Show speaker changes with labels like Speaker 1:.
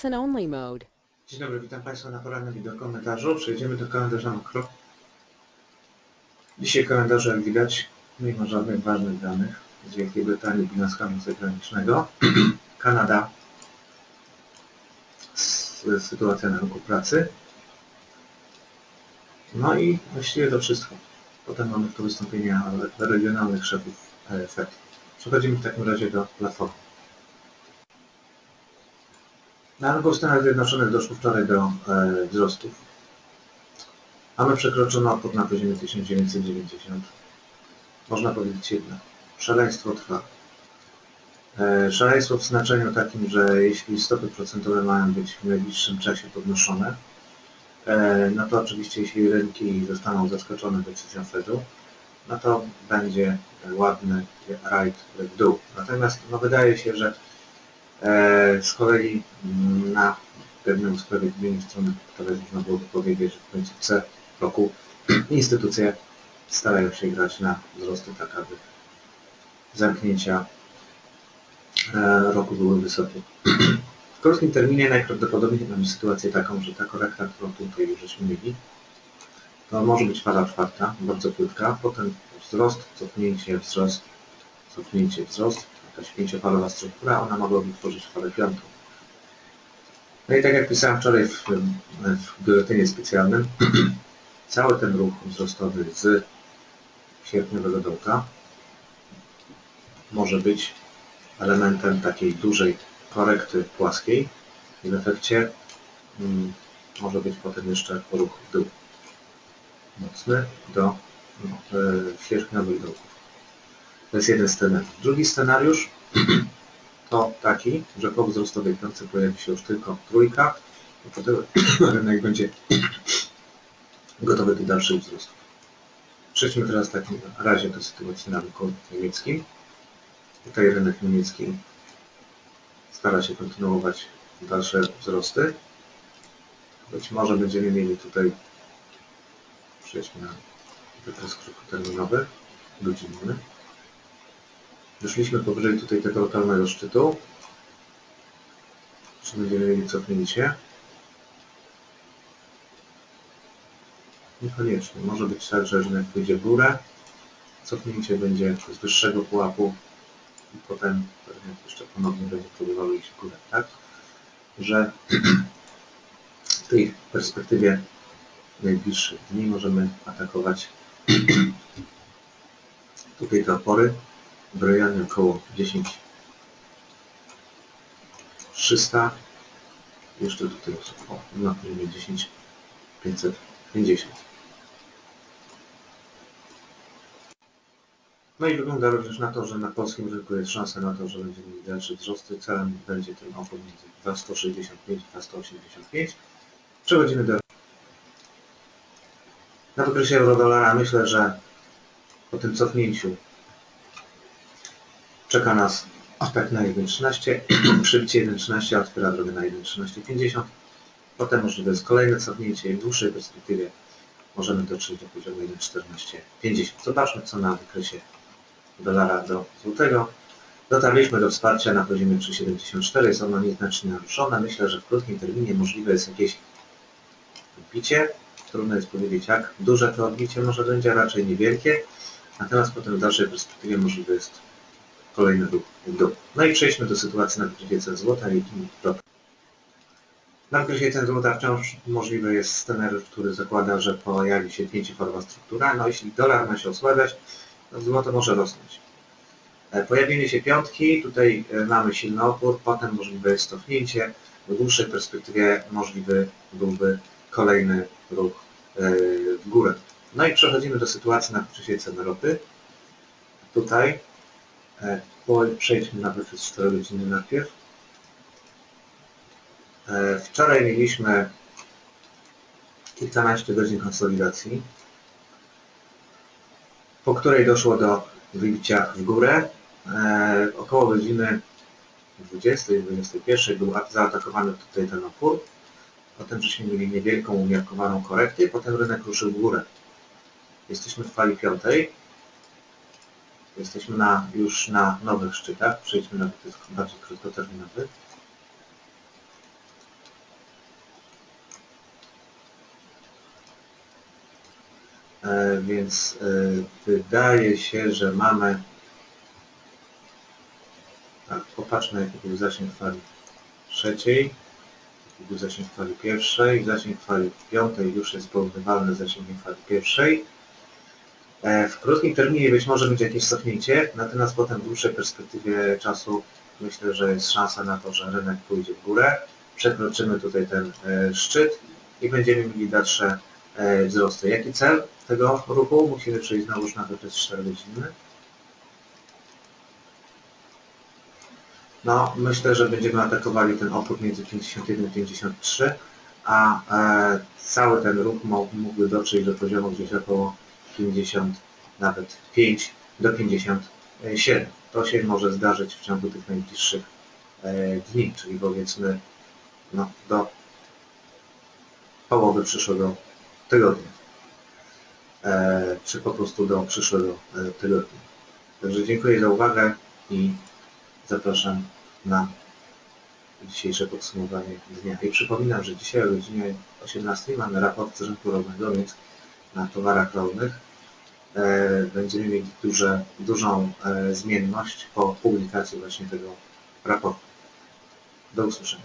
Speaker 1: Listen only mode.
Speaker 2: Dzień dobry, witam Państwa na porannym wideo komentarzu. Przejdziemy do kalendarza makro. Dzisiaj kalendarzu, jak widać, nie ma żadnych ważnych danych z Wielkiej Brytanii bilans zagranicznego. Kanada, sytuacja na rynku pracy. No i właściwie to wszystko. Potem mamy tu wystąpienia regionalnych szefów FED. Przechodzimy w takim razie do platformy. Rynku w Stanach Zjednoczonych doszło wczoraj do e, wzrostów. Mamy przekroczono opór na poziomie 1990. Można powiedzieć jedno. Szaleństwo trwa. E, szaleństwo w znaczeniu takim, że jeśli stopy procentowe mają być w najbliższym czasie podnoszone, e, no to oczywiście jeśli rynki zostaną zaskoczone decyzją Fedu, no to będzie ładny rajd w dół. Natomiast no, wydaje się, że Z kolei na pewnym usprawiedliwieniu strony kapitałowej można byłoby powiedzieć, że w końcówce roku instytucje starają się grać na wzrosty, tak aby zamknięcia e, roku były wysokie. W krótkim terminie najprawdopodobniej mamy sytuację taką, że ta korekta, którą tutaj już żeśmy mieli, to może być fala czwarta, bardzo krótka, potem wzrost, cofnięcie, wzrost, cofnięcie, wzrost, jakaś pięciofalowa struktura, ona mogłaby tworzyć falę piątą. No i tak jak pisałem wczoraj w, w biuletynie specjalnym, cały ten ruch wzrostowy z sierpniowego dołka może być elementem takiej dużej korekty płaskiej i w efekcie mm, może być potem jeszcze ruch w dół mocny do no, e, sierpniowych dołków. To jest jeden scenariusz. Drugi scenariusz to taki, że po wzrostowej piątce pojawi się już tylko trójka i potem rynek będzie gotowy do dalszych wzrostów. Przejdźmy teraz w takim razie do sytuacji na rynku niemieckim. Tutaj rynek niemiecki stara się kontynuować dalsze wzrosty. Być może będziemy mieli tutaj, przejdźmy na wykres krótkoterminowy, godzinny. Wyszliśmy powyżej tutaj tego lokalnego szczytu. Czy będziemy mieli cofnięcie? Niekoniecznie. Może być tak, że rynek pójdzie w górę. Cofnięcie będzie z wyższego pułapu i potem rynek jeszcze ponownie będzie próbował iść w górę. Tak? Że w tej perspektywie najbliższych dni możemy atakować tutaj te opory w rejonie około 10 300 jeszcze tutaj o, na poziomie 10 550 no i wygląda również na to, że na polskim rynku jest szansa na to, że będziemy mieli dalsze wzrosty. Celem będzie ten opór między 265 a 285. Przechodzimy do na wykresie euro-dolara myślę, że po tym cofnięciu czeka nas atak na 1.13, przybicie 1.13 otwiera drogę na 1.1350, potem możliwe jest kolejne cofnięcie i w dłuższej perspektywie możemy dotrzeć do poziomu 1.1450. Zobaczmy co na wykresie dolara do złotego. Dotarliśmy do wsparcia na poziomie 3,74, jest ono nieznacznie naruszone. Myślę, że w krótkim terminie możliwe jest jakieś odbicie. Trudno jest powiedzieć jak duże to odbicie może będzie, raczej niewielkie. Natomiast potem w dalszej perspektywie możliwe jest kolejny ruch w dół. No i przejdźmy do sytuacji na wykresie cen złota i ropy. Na wykresie cen złota wciąż możliwy jest scenariusz, który zakłada, że pojawi się pięciofalowa struktura. No jeśli dolar ma się osłabiać, to złoto może rosnąć. E, Pojawienie się piątki, tutaj e, mamy silny opór, potem możliwe jest cofnięcie. W dłuższej perspektywie możliwy byłby kolejny ruch e, w górę. No i przechodzimy do sytuacji na wykresie cen ropy. Tutaj Przejdźmy na wykres 4 godziny najpierw. E, Wczoraj mieliśmy kilkanaście godzin konsolidacji, po której doszło do wybicia w górę. E, Około godziny 20-21 był zaatakowany tutaj ten opór. Potem żeśmy mieli niewielką umiarkowaną korektę, potem rynek ruszył w górę. Jesteśmy w fali piątej. Jesteśmy na, już na nowych szczytach. Przejdźmy na wykres bardziej krótkoterminowy. E, więc e, wydaje się, że mamy... Tak, popatrzmy jaki był zasięg fali trzeciej, jaki był zasięg fali pierwszej. Zasięg fali piątej już jest porównywalny z zasięgiem fali pierwszej. E, W krótkim terminie być może będzie jakieś cofnięcie, natomiast potem w dłuższej perspektywie czasu myślę, że jest szansa na to, że rynek pójdzie w górę. Przekroczymy tutaj ten e, szczyt i będziemy mieli dalsze e, wzrosty. Jaki cel tego ruchu? Musimy przejść znowuż na okres 4 godziny. No, myślę, że będziemy atakowali ten opór między 51 a 53, a cały ten ruch mógłby dotrzeć do poziomu gdzieś około 50, nawet 5 do 57. To się może zdarzyć w ciągu tych najbliższych e, dni, czyli powiedzmy no, do połowy przyszłego tygodnia. E, czy po prostu do przyszłego e, tygodnia. Także dziękuję za uwagę i zapraszam na dzisiejsze podsumowanie dnia. I przypominam, że dzisiaj o godzinie 18 mamy raport z rynku rolnego, więc na towarach rolnych e, będziemy mieli duże, dużą e, zmienność po publikacji właśnie tego raportu. Do usłyszenia.